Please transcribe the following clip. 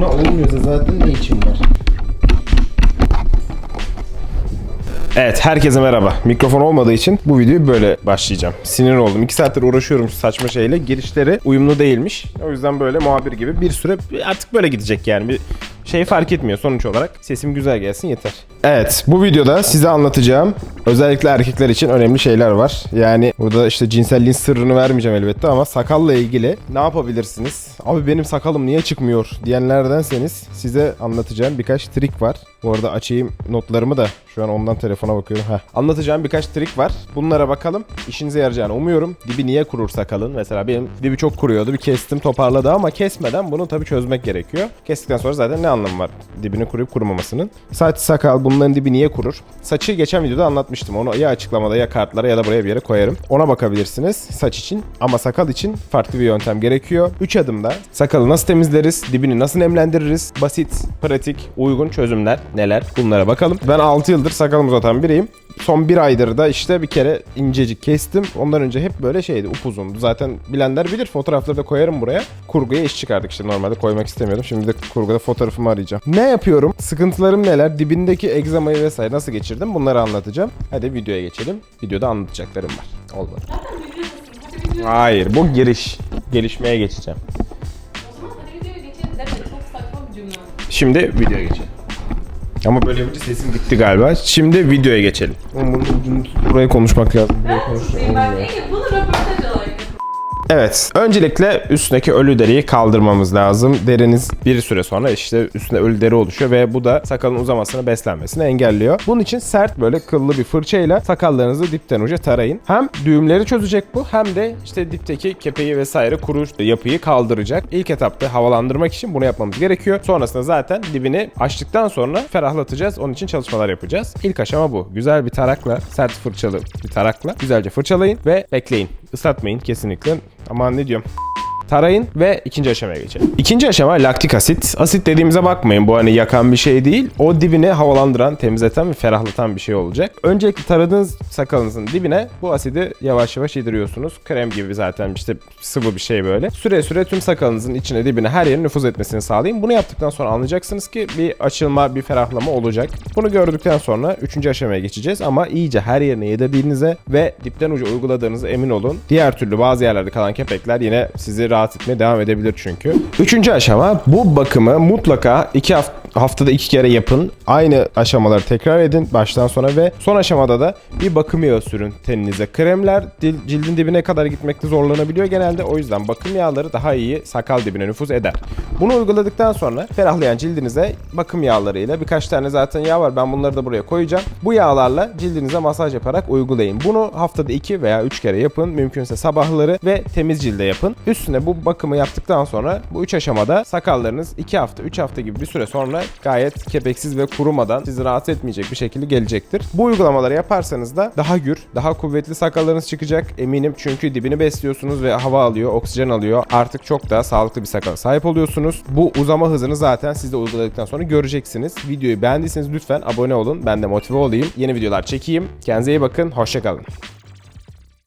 Buna olmuyorsa zaten ne için var? Evet herkese merhaba. Mikrofon olmadığı için bu videoyu böyle başlayacağım. Sinir oldum. 2 saattir uğraşıyorum şu saçma şeyle. Girişleri uyumlu değilmiş. O yüzden böyle muhabir gibi bir süre artık böyle gidecek yani. Bir şey fark etmiyor sonuç olarak. Sesim güzel gelsin yeter. Evet bu videoda size anlatacağım özellikle erkekler için önemli şeyler var. Yani burada işte cinselliğin sırrını vermeyeceğim elbette ama sakalla ilgili ne yapabilirsiniz? Abi benim sakalım niye çıkmıyor diyenlerdenseniz size anlatacağım birkaç trik var. Bu arada açayım notlarımı da şu an ondan telefona bakıyorum. Heh. Anlatacağım birkaç trik var. Bunlara bakalım. İşinize yarayacağını umuyorum. Dibi niye kurur sakalın? Mesela benim dibi çok kuruyordu. Bir kestim toparladı ama kesmeden bunu tabii çözmek gerekiyor. Kestikten sonra zaten ne anlamı var dibini kuruyup kurumamasının? Saç, sakal bunların dibi niye kurur? Saçı geçen videoda anlatmıştım. Onu ya açıklamada ya kartlara ya da buraya bir yere koyarım. Ona bakabilirsiniz saç için. Ama sakal için farklı bir yöntem gerekiyor. 3 adımda sakalı nasıl temizleriz? Dibini nasıl nemlendiririz? Basit, pratik, uygun çözümler neler? Bunlara bakalım. Ben 6 yıldır sakalımı uzatan biriyim. Son bir aydır da işte bir kere incecik kestim. Ondan önce hep böyle şeydi upuzundu. Zaten bilenler bilir fotoğrafları da koyarım buraya. Kurguya iş çıkardık işte normalde koymak istemiyordum. Şimdi de kurguda fotoğrafımı arayacağım. Ne yapıyorum? Sıkıntılarım neler? Dibindeki egzamayı vesaire nasıl geçirdim? Bunları anlatacağım. Hadi videoya geçelim. Videoda anlatacaklarım var. Olmadı. Hayır bu giriş. Gelişmeye geçeceğim. Hadi videoya geçelim. Şimdi videoya geçelim. Ama böyle yapınca sesim gitti galiba. Şimdi videoya geçelim. Oğlum bunun ucunu tut, Buraya konuşmak lazım. Buraya konuşmak Ben bunu röportaj olarak Evet. Öncelikle üstündeki ölü deriyi kaldırmamız lazım. Deriniz bir süre sonra işte üstünde ölü deri oluşuyor ve bu da sakalın uzamasını beslenmesini engelliyor. Bunun için sert böyle kıllı bir fırçayla sakallarınızı dipten uca tarayın. Hem düğümleri çözecek bu hem de işte dipteki kepeği vesaire kuru yapıyı kaldıracak. İlk etapta havalandırmak için bunu yapmamız gerekiyor. Sonrasında zaten dibini açtıktan sonra ferahlatacağız. Onun için çalışmalar yapacağız. İlk aşama bu. Güzel bir tarakla, sert fırçalı bir tarakla güzelce fırçalayın ve bekleyin. Islatmayın kesinlikle. Aman ne diyorum. Tarayın ve ikinci aşamaya geçelim. İkinci aşama laktik asit. Asit dediğimize bakmayın bu hani yakan bir şey değil. O dibini havalandıran, temizleten ve ferahlatan bir şey olacak. Öncelikle taradığınız sakalınızın dibine bu asidi yavaş yavaş yediriyorsunuz. Krem gibi zaten işte sıvı bir şey böyle. Süre süre tüm sakalınızın içine dibine her yerin nüfuz etmesini sağlayın. Bunu yaptıktan sonra anlayacaksınız ki bir açılma, bir ferahlama olacak. Bunu gördükten sonra üçüncü aşamaya geçeceğiz ama iyice her yerine yedirdiğinize ve dipten uca uyguladığınıza emin olun. Diğer türlü bazı yerlerde kalan kepekler yine sizi rahatsız etmeye devam edebilir çünkü. Üçüncü aşama bu bakımı mutlaka iki haft- haftada iki kere yapın. Aynı aşamaları tekrar edin baştan sona ve son aşamada da bir bakım yağı sürün teninize. Kremler cildin dibine kadar gitmekte zorlanabiliyor genelde. O yüzden bakım yağları daha iyi sakal dibine nüfuz eder. Bunu uyguladıktan sonra ferahlayan cildinize bakım yağlarıyla birkaç tane zaten yağ var. Ben bunları da buraya koyacağım. Bu yağlarla cildinize masaj yaparak uygulayın. Bunu haftada 2 veya 3 kere yapın. Mümkünse sabahları ve temiz cilde yapın. Üstüne bu bakımı yaptıktan sonra bu 3 aşamada sakallarınız 2 hafta 3 hafta gibi bir süre sonra gayet kepeksiz ve kurumadan sizi rahatsız etmeyecek bir şekilde gelecektir. Bu uygulamaları yaparsanız da daha gür, daha kuvvetli sakallarınız çıkacak eminim. Çünkü dibini besliyorsunuz ve hava alıyor, oksijen alıyor. Artık çok daha sağlıklı bir sakala sahip oluyorsunuz. Bu uzama hızını zaten siz de uyguladıktan sonra göreceksiniz. Videoyu beğendiyseniz lütfen abone olun. Ben de motive olayım. Yeni videolar çekeyim. Kendinize iyi bakın. Hoşçakalın.